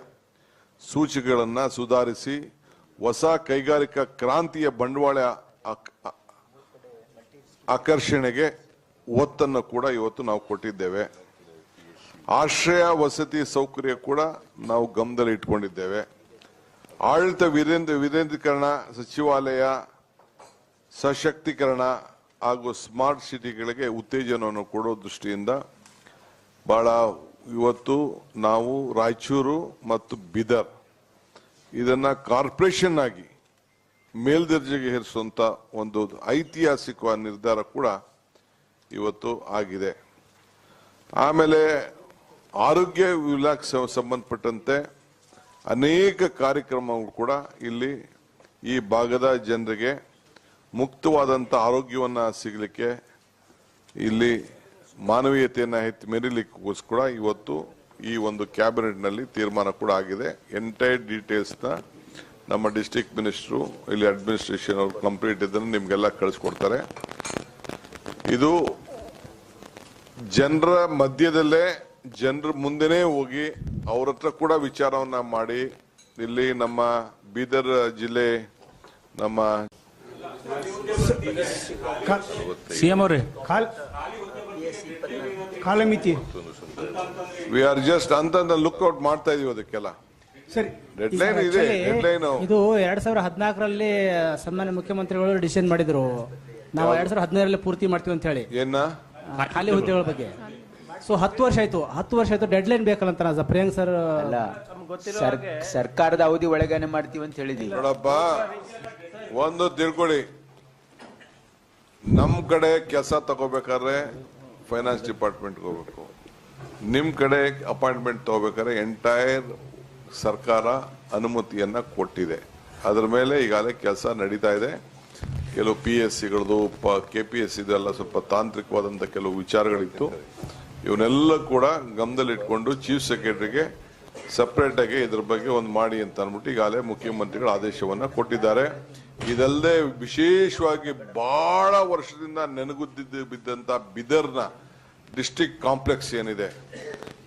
ಸೂಚಿಗಳನ್ನು ಸುಧಾರಿಸಿ ಹೊಸ ಕೈಗಾರಿಕಾ ಕ್ರಾಂತಿಯ ಬಂಡವಾಳ ಆಕರ್ಷಣೆಗೆ ಒತ್ತನ್ನು ಕೂಡ ಇವತ್ತು ನಾವು ಕೊಟ್ಟಿದ್ದೇವೆ. ಆಶ್ರಯ, ವಸತಿ ಸೌಕರ್ಯ ಕೂಡ ನಾವು ಗಮನದಲ್ಲಿ ಇಟ್ಕೊಂಡಿದ್ದೇವೆ. ಆಡಳಿತ ವಿರೇಂದ್ರ, ವಿರೇಂದ್ರೀಕರಣ, ಸಚಿವಾಲಯ, ಸಶಕ್ತೀಕರಣ ಹಾಗೂ ಸ್ಮಾರ್ಟ್ ಸಿಟಿಗಳಿಗೆ ಉತ್ತೇಜನವನ್ನು ಕೊಡೋ ದೃಷ್ಟಿಯಿಂದ ಬಹಳ ಇವತ್ತು ನಾವು ರಾಯಚೂರು ಮತ್ತು ಬಿದರ್ ಇದನ್ನು ಕಾರ್ಪೊರೇಷನ್ ಆಗಿ ಮೇಲ್ದರ್ಜೆಗೆ ಹೇರಿಸುವಂತ ಒಂದು ಐತಿಹಾಸಿಕ ನಿರ್ಧಾರ ಕೂಡ ಇವತ್ತು ಆಗಿದೆ. ಆಮೇಲೆ ಆರೋಗ್ಯ ಇಲಾಖೆ ಸಂಬಂಧಪಟ್ಟಂತೆ ಅನೇಕ ಕಾರ್ಯಕ್ರಮಗಳು ಕೂಡ ಇಲ್ಲಿ ಈ ಭಾಗದ ಜನರಿಗೆ ಮುಕ್ತವಾದಂಥ ಆರೋಗ್ಯವನ್ನು ಸಿಗಲಿಕ್ಕೆ ಇಲ್ಲಿ ಮಾನವೀಯತೆಯನ್ನು ಎತ್ತಿ ಮೆರಿಲಿಕ್ಕೋಸ್ಕರ ಇವತ್ತು ಈ ಒಂದು ಕ್ಯಾಬಿನೆಟ್ನಲ್ಲಿ ತೀರ್ಮಾನ ಕೂಡ ಆಗಿದೆ. ಎಂಟೈರ್ ಡೀಟೇಲ್ಸ್ನ ನಮ್ಮ ಡಿಸ್ಟಿಕ್ ಮಿನಿಸ್ಟ್ರು ಇಲ್ಲಿ ಅಡ್ಮಿನಿಸ್ಟ್ರೇಷನ್ ಅವರು ಕಂಪ್ಲೀಟ್ ಇದನ್ನು ನಿಮಗೆಲ್ಲ ಕಳಿಸ್ಕೊಡ್ತಾರೆ. ಇದು ಜನರ ಮಧ್ಯದಲ್ಲೇ ಜನರ ಮುಂದೆನೇ ಹೋಗಿ ಅವ್ರ ಹತ್ರ ಕೂಡ ವಿಚಾರವನ್ನ ಮಾಡಿ ಇಲ್ಲಿ ನಮ್ಮ ಬೀದರ್ ಜಿಲ್ಲೆ ನಮ್ಮ ಸಿಎಂ ಅವರೇ. ಅವ್ರಿ ಕಾಲ್ ಕಾಲಮಿತಿ. ವಿ ಆರ್ ಜಸ್ಟ್ ಅಂತ ಲುಕ್ಔಟ್ ಮಾಡ್ತಾ ಇದೀವಿ ಅದಕ್ಕೆಲ್ಲ. ಸರಿ ಡೆಡ್ ಇದೆ, ಡೆಡ್. ಇದು ಎರಡ್ ಸಾವಿರ ಹದಿನಾಲ್ಕರಲ್ಲಿ ಸನ್ಮಾನ್ಯ ಮುಖ್ಯಮಂತ್ರಿಗಳು ಡಿಸಿಷನ್ ಮಾಡಿದ್ರು. ನಾವು ಎರಡ್ ಸಾವಿರ ಹದಿನೈದರಲ್ಲಿ ಪೂರ್ತಿ ಮಾಡ್ತೀವಿ ಅಂತ ಹೇಳಿ. ಏನ ಖಾಲಿ ಹುದ್ದೆಗಳ ಬಗ್ಗೆ. ಸೊ ಹತ್ತು ವರ್ಷ ಆಯ್ತು. ಹತ್ತು ವರ್ಷ ಆಯ್ತು ಡೆಡ್ ಲೈನ್ ಬೇಕಲ್ಲ ಅಂತ ಪ್ರಿಯಾಂಕ್ ಸರ್ ಅಲ್ಲ ಸರ್- ಸರ್ಕಾರದ ಅವಧಿ ಒಳಗೇನೆ ಮಾಡ್ತೀವಿ ಅಂತ ಹೇಳಿದೀವಿ. ನೋಡಪ್ಪ ಒಂದು ತಿಳ್ಕೊಳ್ಳಿ ನಮ್ ಕಡೆ ಕೆಲಸ ತಗೋಬೇಕಾದ್ರೆ ಫೈನಾನ್ಸ್ ಡಿಪಾರ್ಟ್ಮೆಂಟ್ ಹೋಗ್ಬೇಕು. ನಿಮ್ ಕಡೆ ಅಪಾಯಿಂಟ್ಮೆಂಟ್ ತಗೋಬೇಕಾದ್ರೆ ಎಂಟೈರ್ ಸರ್ಕಾರ ಅನುಮತಿಯನ್ನು ಕೊಟ್ಟಿದೆ. ಅದರ ಮೇಲೆ ಈಗಾಗಲೇ ಕೆಲಸ ನಡೀತಾ ಇದೆ. ಕೆಲವು ಪಿ ಎಸ್ ಸಿಗಳದು ಕೆ ಪಿ ಎಸ್ ಇದೆಲ್ಲ ಸ್ವಲ್ಪ ತಾಂತ್ರಿಕವಾದಂಥ ಕೆಲವು ವಿಚಾರಗಳಿತ್ತು. ಇವನ್ನೆಲ್ಲ ಕೂಡ ಗಮನದಲ್ಲಿಟ್ಕೊಂಡು ಚೀಫ್ ಸೆಕ್ರೆಟರಿಗೆ ಸಪ್ರೇಟಾಗಿ ಇದ್ರ ಬಗ್ಗೆ ಒಂದು ಮಾಡಿ ಅಂತ ಅಂದ್ಬಿಟ್ಟು ಈಗಾಗಲೇ ಮುಖ್ಯಮಂತ್ರಿಗಳು ಆದೇಶವನ್ನು ಕೊಟ್ಟಿದ್ದಾರೆ. ಇದಲ್ಲದೆ ವಿಶೇಷವಾಗಿ ಬಹಳ ವರ್ಷದಿಂದ ನೆನಗುದ್ದಿದ್ದು ಬಿದ್ದಂಥ ಬಿದರ್ನ ಡಿಸ್ಟಿಕ್ ಕಾಂಪ್ಲೆಕ್ಸ್ ಏನಿದೆ,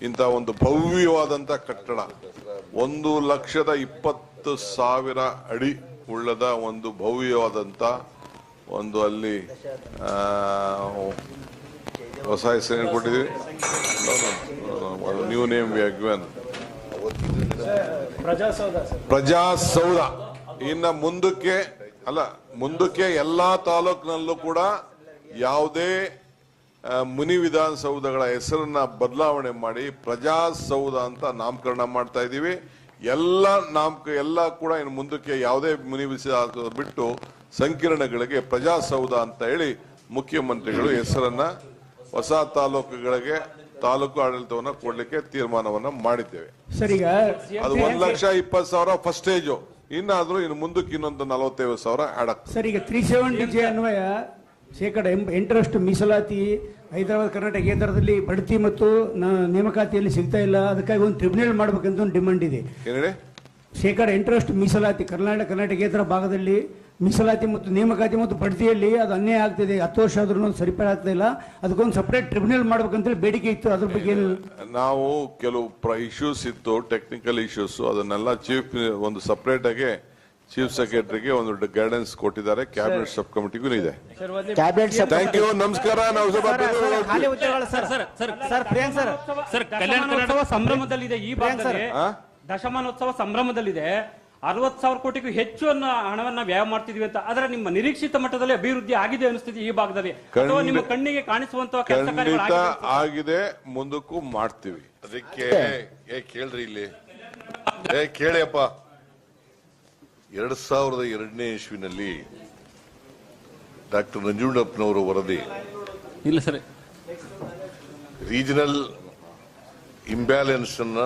ಇಂಥ ಒಂದು ಭವ್ಯವಾದಂಥ ಕಟ್ಟಡ. ಒಂದು ಲಕ್ಷದ ಇಪ್ಪತ್ತು ಸಾವಿರ ಅಡಿ ಉಳ್ಳದ ಒಂದು ಭವ್ಯವಾದಂತ ಒಂದು ಅಲ್ಲಿ ಹೊಸ ಹೆಸರು ಕೊಟ್ಟಿದ್ದೀವಿ. New name we given Prajasoudha. ಇನ್ನ ಮುಂದಕ್ಕೆ, ಅಲ್ಲ, ಮುಂದಕ್ಕೆ ಎಲ್ಲಾ ತಾಲೂಕಿನಲ್ಲೂ ಕೂಡ ಯಾವುದೇ ಮುನಿ ವಿಧಾನಸೌಧಗಳ ಹೆಸರನ್ನ ಬದಲಾವಣೆ ಮಾಡಿ ಪ್ರಜಾಸೌಧ ಅಂತ ನಾಮಕರಣ ಮಾಡ್ತಾ ಇದ್ದೀವಿ. ಎಲ್ಲ ನಾಮಕ ಎಲ್ಲ ಕೂಡ ಇನ್ನು ಮುಂದಕ್ಕೆ ಯಾವುದೇ ಮುನಿ ಬಿಟ್ಟು ಸಂಕೀರ್ಣಗಳಿಗೆ ಪ್ರಜಾಸೌಧ ಅಂತ ಹೇಳಿ ಮುಖ್ಯಮಂತ್ರಿಗಳು ಹೆಸರನ್ನ ಹೊಸ ತಾಲೂಕುಗಳಿಗೆ ತಾಲೂಕು ಆಡಳಿತವನ್ನ ಕೊಡ್ಲಿಕ್ಕೆ ತೀರ್ಮಾನವನ್ನ ಮಾಡಿದ್ದೇವೆ. ಅದು ಒಂದ್ ಲಕ್ಷ ಇಪ್ಪತ್ತು ಸಾವಿರ ಫಸ್ಟ್ ಸ್ಟೇಜು ಇನ್ನಾದ್ರೂ ಇನ್ನು ಮುಂದಕ್ಕೆ ಇನ್ನೊಂದು ನಲವತ್ತೈದು ಸಾವಿರ ಆಡಕ್ ಸರಿ ಸರ್ ಈಗ ತ್ರೀ ಸೆವೆಂಟಿ ಜೆ ಅನ್ವಯ ಶೇಕಡ ಎಂಬ ಎಂಟರಷ್ಟು ಮೀಸಲಾತಿ ಹೈದರಾಬಾದ್ ಕರ್ನಾಟಕ ಕೇಂದ್ರದಲ್ಲಿ ಬಡ್ತಿ ಮತ್ತು ನೇಮಕಾತಿಯಲ್ಲಿ ಸಿಗ್ತಾ ಇಲ್ಲ. ಅದಕ್ಕಾಗಿ ಒಂದು ಟ್ರಿಬ್ಯುನಲ್ ಮಾಡಬೇಕಂತ ಒಂದು ಡಿಮಾಂಡ್ ಇದೆ. ಶೇಕಡ ಎಂಟರಷ್ಟು ಮೀಸಲಾತಿ ಕರ್ನಾಟಕ ಕರ್ನಾಟಕೇತರ ಭಾಗದಲ್ಲಿ ಮೀಸಲಾತಿ ಮತ್ತು ನೇಮಕಾತಿ ಮತ್ತು ಬಡ್ತಿಯಲ್ಲಿ ಅದು ಅನ್ಯಾಯ ಆಗ್ತಿದೆ. ಹತ್ತು ವರ್ಷ ಆದ್ರೂ ಸರಿಪಾರ ಆಗ್ತಾ ಇಲ್ಲ. ಅದಕ್ಕೊಂದು ಸಪ್ರೇಟ್ ಟ್ರಿಬ್ಯುನಲ್ ಮಾಡ್ಬೇಕಂತೇಳಿ ಬೇಡಿಕೆ ಇತ್ತು. ಅದ್ರ ಬಗ್ಗೆ ನಾವು ಕೆಲವು ಇಶ್ಯೂಸ್ ಇತ್ತು ಟೆಕ್ನಿಕಲ್ ಇಶ್ಯೂಸ್ ಅದನ್ನೆಲ್ಲ ಚೀಫ್ ಒಂದು ಸಪರೇಟ್ ಆಗಿ ಚೀಫ್ ಸೆಕ್ರೆಟರಿಗೆ ಒಂದು ಗೈಡೆನ್ಸ್ ಕೊಟ್ಟಿದ್ದಾರೆ. ಕ್ಯಾಬಿನೆಟ್ ಸಬ್ ಕಮಿಟಿಗೂ ಇದೆ. ಕ್ಯಾಬಿನೆಟ್ ಥ್ಯಾಂಕ್ ಯು ನಮಸ್ಕಾರ. ನಾವು ಸ್ವಲ್ಪ sir. Sir sir sir. Sir sir Kalyana Karnataka ಸಂಭ್ರಮದಲ್ಲಿದೆ. ಈ ಭಾಗದಲ್ಲಿ? ದಶಮಾನೋತ್ಸವ ಸಂಭ್ರಮದಲ್ಲಿದೆ. ಅರವತ್ ಸಾವಿರ ಕೋಟಿಗೂ ಹೆಚ್ಚು ಅನ್ನೋ ಹಣವನ್ನ ವ್ಯಯ ಮಾಡ್ತಿದ್ವಿ ಅಂತ. ಆದ್ರೆ ನಿಮ್ಮ ನಿರೀಕ್ಷಿತ ಮಟ್ಟದಲ್ಲಿ ಅಭಿವೃದ್ಧಿ ಆಗಿದೆ ಅನಿಸ್ತಿದೆ ಈ ಭಾಗದಲ್ಲಿ. ಅಥವಾ ನಿಮ್ಮ ಕಣ್ಣಿಗೆ ಖಂಡಿತ ಆಗಿದೆ. ಮುಂದಕ್ಕೂ ಮಾಡ್ತೀವಿ. ಅದಕ್ಕೆ ಏ ಕೇಳ್ರಿ ಇಲ್ಲಿ. ಏ ಕೇಳಿಯಪ್ಪ ಎರಡ್ ಸಾವಿರದ ಎರಡನೇ ಇಸ್ವಿನಲ್ಲಿ ಡಾಕ್ಟರ್ ನಂಜುಂಡಪ್ಪನವರ ವರದಿ. ಇಲ್ಲ ಸರ್. ರೀಜನಲ್ ಇಂಬ್ಯಾಲೆನ್ಸ್ ಅನ್ನ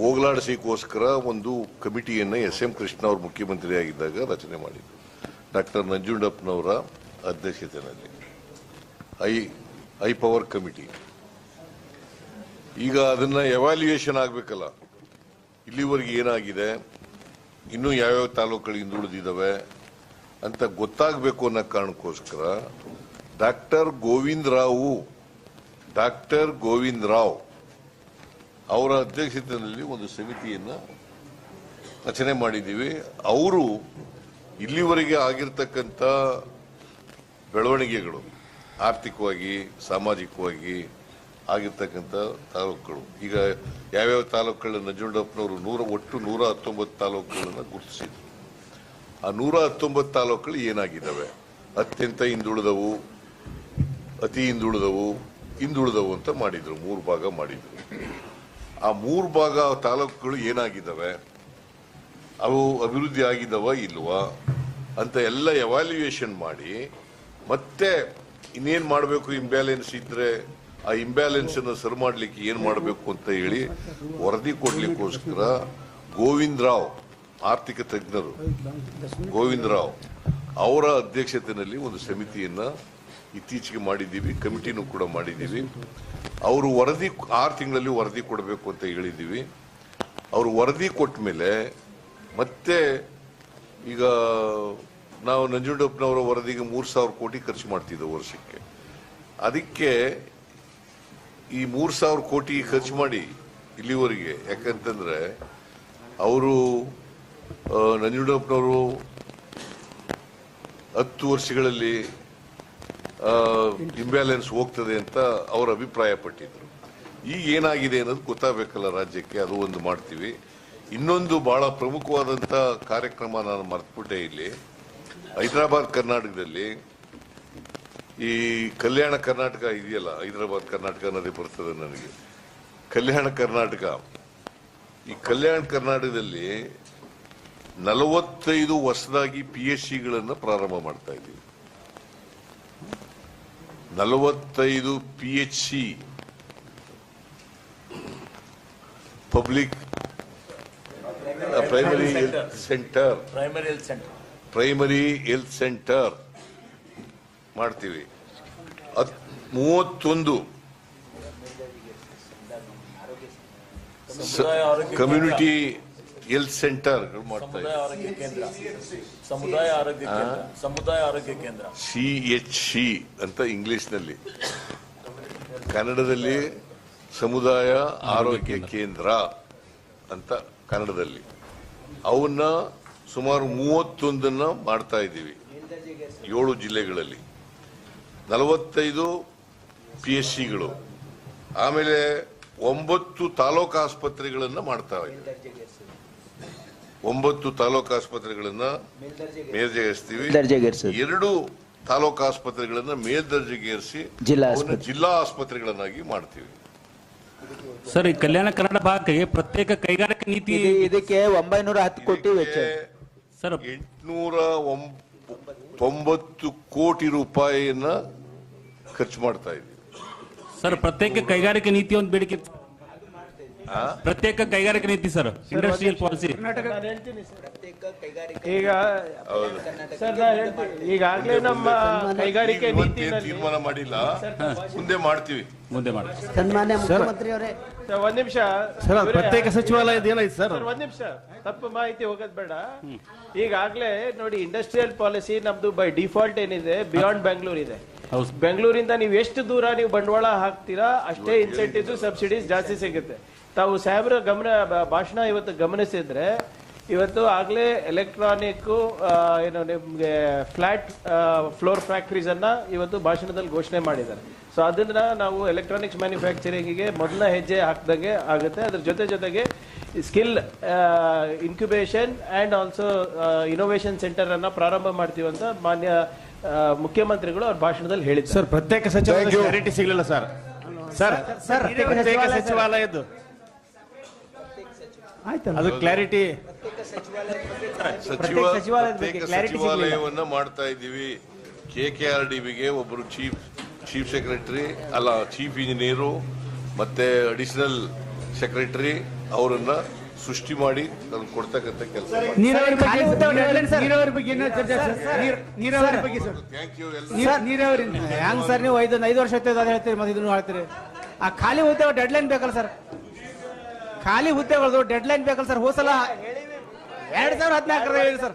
ಹೋಗಲಾಡಿಸಿಕೋಸ್ಕರ ಒಂದು ಕಮಿಟಿಯನ್ನು ಎಸ್ ಎಂ ಕೃಷ್ಣ ಅವರು ಮುಖ್ಯಮಂತ್ರಿ ಆಗಿದ್ದಾಗ ರಚನೆ ಮಾಡಿದ್ರು. ಡಾಕ್ಟರ್ ನಂಜುಂಡಪ್ಪನವರ ಅಧ್ಯಕ್ಷತೆಯಲ್ಲಿ. High high power committee. ಈಗ ಅದನ್ನ ಎವ್ಯಾಲ್ಯೂಯೇಷನ್ ಆಗಬೇಕಲ್ಲ. ಇಲ್ಲಿವರೆಗೆ ಏನಾಗಿದೆ? ಇನ್ನೂ ಯಾವ್ಯಾವ ತಾಲೂಕುಗಳು ಹಿಂದುಳಿದಿದ್ದಾವೆ ಅಂತ ಗೊತ್ತಾಗಬೇಕು ಅನ್ನೋ ಕಾರಣಕ್ಕೋಸ್ಕರ ಡಾಕ್ಟರ್ ಗೋವಿಂದರಾವು ಡಾಕ್ಟರ್ ಗೋವಿಂದ ರಾವ್ ಅವರ ಅಧ್ಯಕ್ಷತೆಯಲ್ಲಿ ಒಂದು ಸಮಿತಿಯನ್ನು ರಚನೆ ಮಾಡಿದ್ದೀವಿ. ಅವರು ಇಲ್ಲಿವರೆಗೆ ಆಗಿರ್ತಕ್ಕಂಥ ಬೆಳವಣಿಗೆಗಳು, ಆರ್ಥಿಕವಾಗಿ, ಸಾಮಾಜಿಕವಾಗಿ ಆಗಿರ್ತಕ್ಕಂಥ ತಾಲೂಕುಗಳು. ಈಗ ಯಾವ್ಯಾವ ತಾಲೂಕುಗಳ ನಂಜುಂಡಪ್ಪನವರು ನೂರ, ಒಟ್ಟು ನೂರ ಹತ್ತೊಂಬತ್ತು ತಾಲೂಕುಗಳನ್ನು ಗುರುತಿಸಿದ್ರು. ಆ ನೂರ ಹತ್ತೊಂಬತ್ತು ತಾಲೂಕುಗಳು ಏನಾಗಿದ್ದಾವೆ? ಅತ್ಯಂತ ಹಿಂದುಳಿದವು, ಅತಿ ಹಿಂದುಳಿದವು ಹಿಂದುಳಿದವು ಅಂತ ಮಾಡಿದರು, ಮೂರು ಭಾಗ ಮಾಡಿದರು. ಆ ಮೂರು ಭಾಗ ತಾಲೂಕುಗಳು ಏನಾಗಿದ್ದಾವೆ? ಅವು ಅಭಿವೃದ್ಧಿ ಆಗಿದ್ದಾವ ಇಲ್ವಾ? ಅಂತ ಎಲ್ಲ ಎವಾಲ್ಯೂಯೇಷನ್ ಮಾಡಿ ಮತ್ತೆ ಇನ್ನೇನು ಮಾಡಬೇಕು ಇಂಬ್ಯಾಲೆನ್ಸ್ ಇದ್ರೆ? ಆ ಇಂಬ್ಯಾಲೆನ್ಸ್ ಅನ್ನು ಸರಿ ಮಾಡಲಿಕ್ಕೆ ಏನು ಮಾಡಬೇಕು ಅಂತ ಹೇಳಿ ವರದಿ ಕೊಡ್ಲಿಕ್ಕೋಸ್ಕರ ಗೋವಿಂದ ರಾವ್, ಆರ್ಥಿಕ ತಜ್ಞರು ಗೋವಿಂದ ರಾವ್ ಅವರ ಅಧ್ಯಕ್ಷತೆಯಲ್ಲಿ ಒಂದು ಸಮಿತಿಯನ್ನು ಇತ್ತೀಚೆಗೆ ಮಾಡಿದ್ದೀವಿ, ಕಮಿಟಿನೂ ಕೂಡ ಮಾಡಿದ್ದೀವಿ. ಅವರು ವರದಿ, ಆರು ತಿಂಗಳಲ್ಲಿ ವರದಿ ಕೊಡಬೇಕು ಅಂತ ಹೇಳಿದ್ದೀವಿ. ಅವರು ವರದಿ ಕೊಟ್ಟ ಮೇಲೆ ಮತ್ತೆ ಈಗ ನಾವು ನಂಜುಂಡಪ್ಪನವರ ವರದಿಗೆ ಮೂರು ಸಾವಿರ ಕೋಟಿ ಖರ್ಚು ಮಾಡ್ತಿದ್ದೆವು ವರ್ಷಕ್ಕೆ. ಅದಕ್ಕೆ ಈ ಮೂರು ಸಾವಿರ ಕೋಟಿ ಖರ್ಚು ಮಾಡಿ ಇಲ್ಲಿವರೆಗೆ. ಯಾಕಂತಂದ್ರೆ ಅವರು ನಂಜುಂಡಪ್ಪನವರು ಹತ್ತು ವರ್ಷಗಳಲ್ಲಿ ಇಂಬ್ಯಾಲೆನ್ಸ್ ಹೋಗ್ತದೆ ಅಂತ ಅವರು ಅಭಿಪ್ರಾಯ ಪಟ್ಟಿದ್ರು ಈಗ ಏನಾಗಿದೆ ಅನ್ನೋದು ಗೊತ್ತಾಗಬೇಕಲ್ಲ ರಾಜ್ಯಕ್ಕೆ, ಅದು ಒಂದು ಮಾಡ್ತೀವಿ. ಇನ್ನೊಂದು ಬಹಳ ಪ್ರಮುಖವಾದಂತ ಕಾರ್ಯಕ್ರಮ ನಾನು ಮರ್ತ್ಬಿಟ್ಟೆ ಇಲ್ಲಿ. ಹೈದರಾಬಾದ್ ಕರ್ನಾಟಕದಲ್ಲಿ ಈ ಕಲ್ಯಾಣ ಕರ್ನಾಟಕ ಇದೆಯಲ್ಲ ಹೈದರಾಬಾದ್ ಕರ್ನಾಟಕ ಅನ್ನೋದೇ ಬರ್ತದೆ ನನಗೆ. ಕಲ್ಯಾಣ ಕರ್ನಾಟಕ. ಈ ಕಲ್ಯಾಣ ಕರ್ನಾಟಕದಲ್ಲಿ ನಲವತ್ತೈದು ಹೊಸದಾಗಿ ಪಿ ಎಚ್ ಸಿಗಳನ್ನು ಪ್ರಾರಂಭ ಮಾಡ್ತಾ ಇದ್ದೀವಿ. ನಲವತ್ತೈದು P H C public primary health centre primary health centre primary health centre ಮಾಡ್ತೀವಿ. ಮೂವತ್ತೊಂದು ಕಮ್ಯುನಿಟಿ ಹೆಲ್ತ್ ಸೆಂಟರ್ ಮಾಡ್ತಾ ಸಮುದಾಯ ಆರೋಗ್ಯ ಕೇಂದ್ರ. ಸಮುದಾಯ ಆರೋಗ್ಯ ಕೇಂದ್ರ. ಸಮುದಾಯ ಆರೋಗ್ಯ ಕೇಂದ್ರ. ಸಿ ಎಚ್ ಸಿ ಅಂತ ಇಂಗ್ಲಿಷ್ನಲ್ಲಿ. ಕನ್ನಡದಲ್ಲಿ ಸಮುದಾಯ ಆರೋಗ್ಯ ಕೇಂದ್ರ ಅಂತ ಕನ್ನಡದಲ್ಲಿ. ಅವನ್ನ ಸುಮಾರು ಮೂವತ್ತೊಂದನ್ನ ಮಾಡ್ತಾ ಇದ್ದೀವಿ. ಏಳು ಜಿಲ್ಲೆಗಳಲ್ಲಿ. ನಲವತ್ತೈದು ಪಿ ಎಸ್ ಸಿಗಳು ಆಮೇಲೆ ಒಂಬತ್ತು ತಾಲೂಕು ಆಸ್ಪತ್ರೆಗಳನ್ನು ಮಾಡ್ತಾ ಇದ್ದೀವಿ. ಒಂಬತ್ತು ತಾಲೂಕು ಆಸ್ಪತ್ರೆಗಳನ್ನ ಮೇಲ್ದರ್ಜೆಗೇರಿಸ್ತೀವಿ. ಎರಡು ತಾಲೂಕು ಆಸ್ಪತ್ರೆಗಳನ್ನ ಮೇಲ್ದರ್ಜೆಗೇರಿಸಿ ಜಿಲ್ಲಾ ಜಿಲ್ಲಾ ಆಸ್ಪತ್ರೆಗಳನ್ನಾಗಿ ಮಾಡ್ತೀವಿ. ಸರ್ ಈ ಕಲ್ಯಾಣ ಕನ್ನಡ ಭಾಗಕ್ಕೆ ಪ್ರತ್ಯೇಕ ಕೈಗಾರಿಕಾ ನೀತಿ ಇದಕ್ಕೆ ಒಂಬೈನೂರ ಹತ್ತು ಕೋಟಿ ವೆಚ್ಚ. ಸರ್ ಎಂಟುನೂರ ತೊಂಬತ್ತು ಕೋಟಿ ರೂಪಾಯಿಯನ್ನ ಖರ್ಚು ಮಾಡ್ತಾ ಇದ್ದೀವಿ. ಸರ್ ಪ್ರತ್ಯೇಕ ಕೈಗಾರಿಕೆ ನೀತಿ ಒಂದು ಬೇಡಿಕೆ ಇತ್ತು. ಪ್ರತ್ಯೇಕ ಕೈಗಾರಿಕೆ ನೀತಿ ಸರ್ ಇಂಡಸ್ಟ್ರಿಯಲ್ ಪಾಲಿಸಿ ಈಗ ಸರ್ ನಾ ಹೇಳ್ತೀನಿ. ಈಗಾಗಲೇ ನಮ್ಮ ಕೈಗಾರಿಕೆ ನೀತಿ ನೀತಿನಲ್ಲಿ ತೀರ್ಮಾನ ಮಾಡಿಲ್ಲ. ಮುಂದೆ ಮಾಡ್ತೀವಿ. ಮುಂದೆ ಮಾಡ್ತೀವಿ. ಸನ್ಮಾನ್ಯ ಮುಖ್ಯಮಂತ್ರಿ ಅವರೇ. ಸರ್, ಒಂದ್ ನಿಮಿಷ. ಸರ್ ಅದು ಪ್ರತ್ಯೇಕ ಸಚಿವಾಲಯದ ಏನಾಯ್ತು ಸರ್? ಸರ್ ಒಂದ್ ನಿಮಿಷ. ತಪ್ಪು ಮಾಹಿತಿ ಹೋಗೋದ್ ಬೇಡ. ಈಗಾಗಲೇ ನೋಡಿ ಇಂಡಸ್ಟ್ರಿಯಲ್ ಪಾಲಿಸಿ ನಮ್ದು ಬೈ ಡಿಫಾಲ್ಟ್ ಏನಿದೆ ಬಿಯಾಂಡ್ ಬೆಂಗಳೂರು ಇದೆ. ಹೌದು. ಬೆಂಗಳೂರಿಂದ ನೀವು ಎಷ್ಟು ದೂರ ನೀವು ಬಂಡವಾಳ ಹಾಕ್ತೀರಾ, ಅಷ್ಟೇ ಇನ್ಸೆಂಟಿವ್ ಸಬ್ಸಿಡೀಸ್ ಜಾಸ್ತಿ ಸಿಗುತ್ತೆ. ತಾವು ಸಾಹೇಬ್ರ ಗಮನ, ಭಾಷಣ ಇವತ್ತು ಗಮನಿಸಿದ್ರೆ, ಇವತ್ತು ಆಗ್ಲೇ ಎಲೆಕ್ಟ್ರಾನಿಕ್ ಏನು ನಿಮಗೆ ಫ್ಲಾಟ್ ಫ್ಲೋರ್ ಫ್ಯಾಕ್ಟ್ರೀಸ್ ಅನ್ನ ಇವತ್ತು ಭಾಷಣದಲ್ಲಿ ಘೋಷಣೆ ಮಾಡಿದ್ದಾರೆ. ಸೊ ಅದನ್ನ ನಾವು ಎಲೆಕ್ಟ್ರಾನಿಕ್ಸ್ ಮ್ಯಾನುಫ್ಯಾಕ್ಚರಿಂಗಿಗೆ ಮೊದಲ ಹೆಜ್ಜೆ ಹಾಕ್ದಂಗೆ ಆಗುತ್ತೆ. ಅದ್ರ ಜೊತೆ ಜೊತೆಗೆ skill incubation and also innovation ಸೆಂಟರನ್ನು ಪ್ರಾರಂಭ ಮಾಡ್ತೀವಂತ ಮಾನ್ಯ ಮುಖ್ಯಮಂತ್ರಿಗಳು ಅವ್ರ ಭಾಷಣದಲ್ಲಿ ಹೇಳಿದ್ದಾರೆ. ಸರ್ ಪ್ರತ್ಯೇಕ ಸಚಿವ ಗ್ಯಾರಂಟಿ ಸಿಗ್ಲಿಲ್ಲ ಸರ್. ಸರ್ ಸರ್ ಪ್ರತ್ಯೇಕ ಸಚಿವಾಲಯದ್ದು. ಆಯ್ತಲ್ಲ. ಅದು ಕ್ಲಾರಿಟಿ ಸಚಿವಾಲಯದ ಬಗ್ಗೆ ಸಚಿವಾಲಯವನ್ನ ಮಾಡ್ತಾ ಇದ್ದೀವಿ. ಕೆ ಕೆ ಆರ್ ಡಿ ಬಿಗೆ ಒಬ್ಬರು ಚೀಫ್ ಚೀಫ್ ಸೆಕ್ರೆಟರಿ ಅಲ್ಲ ಚೀಫ್ ಇಂಜಿನಿಯರು ಮತ್ತೆ ಅಡಿಷನಲ್ ಸೆಕ್ರೆಟರಿ ಅವರನ್ನ ಸೃಷ್ಟಿ ಮಾಡಿ ನನ್ಗೆ ಕೊಡ್ತಕ್ಕಂಥ ಕೆಲಸ. ನೀರಾವರಿ ಬಗ್ಗೆ. ನೀರಾವರಿ ಬಗ್ಗೆ ಏನೋ ಚರ್ಚೆ ಸರ್ ನೀರ್- ನೀರಾವರಿ ಬಗ್ಗೆ ಸರ್ ಥ್ಯಾಂಕ್ ಯು ಎಲ್ಲ. ನೀರ್- ನೀರಾವರಿ ಹೆಂಗ್ ಸರ್ ನೀವು ಐದು ಐದು ವರ್ಷ ಆಯ್ತು ಅದು ಹೇಳ್ತೀರಿ ಮತ್ತೆ ಇದನ್ನು ಹೇಳ್ತೀರಿ. ಆ ಖಾಲಿ ಹುದ್ದೆ ಡೆಡ್ಲೈನ್ ಬೇಕಲ್ಲ ಸರ್. ಖಾಲಿ ಹುದ್ದೆಗಳದು ಡೆಡ್ಲೈನ್ ಬೇಕಲ್ಲ ಸರ್ ಹೋಸಲ ಎರಡ್ ಸಾವಿರದ ಹದಿನಾಲ್ಕರ ಹೇಳಿ ಸರ್.